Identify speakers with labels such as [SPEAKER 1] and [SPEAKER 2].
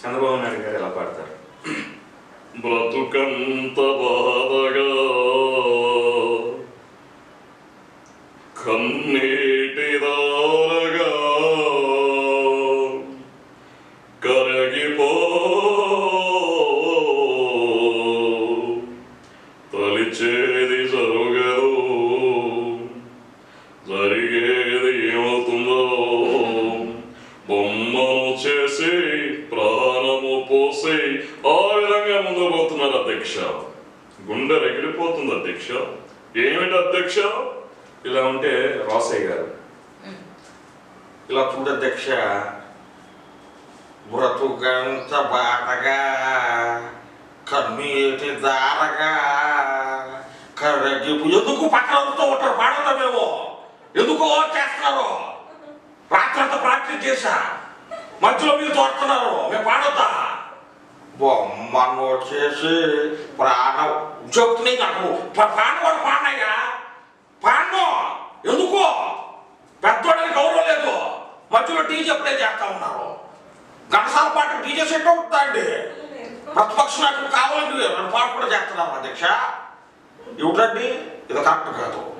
[SPEAKER 1] చంద్రబాబు నాయుడు గారు ఎలా పాడతారు?
[SPEAKER 2] బ్రతుకంత బాధగా కన్నీటి కరగిపో తలిచేది జరుగదు. జరిగేది ఏమవుతుందో బొమ్మను చేసి ప్రాణము ఆ విధంగా ముందు పోతున్నారు అధ్యక్ష. గుండె రగిలిపోతుంది అధ్యక్ష. ఏమిటి అధ్యక్ష?
[SPEAKER 1] ఇలా ఉంటే రాసయ్య గారు.
[SPEAKER 3] ఇలా చూడు అధ్యక్ష. బ్రతుకంత బాటగా కన్నీటి దారగా కరగిపు ఎందుకు పక్కనతో ఉంటారు? పాడతామేమో ఎందుకు చేస్తున్నారు? రాత్రంతా ప్రాక్టీస్ చేశా. మధ్యలో మీరు తోడుతున్నారు. మేము పాడొద్దా? బొమ్మను చేసి ప్రాణం. చెప్తున్నాయి నాకు ప్ర- ప్రాణం వాడు పాడినయ్యా పాడను ఎందుకో? పెద్దోడని గౌరవం లేదు. మధ్యలో డీజే ప్లే చేస్తా ఉన్నారు? గంటసాల పాటు డీజే సెట్ అవుతుందండి ప్రతిపక్ష నాయకులు కావాలండి పాటు కూడా చేస్తున్నారు అధ్యక్ష? ఏమిటండి ఇది కరెక్ట్ కాదు.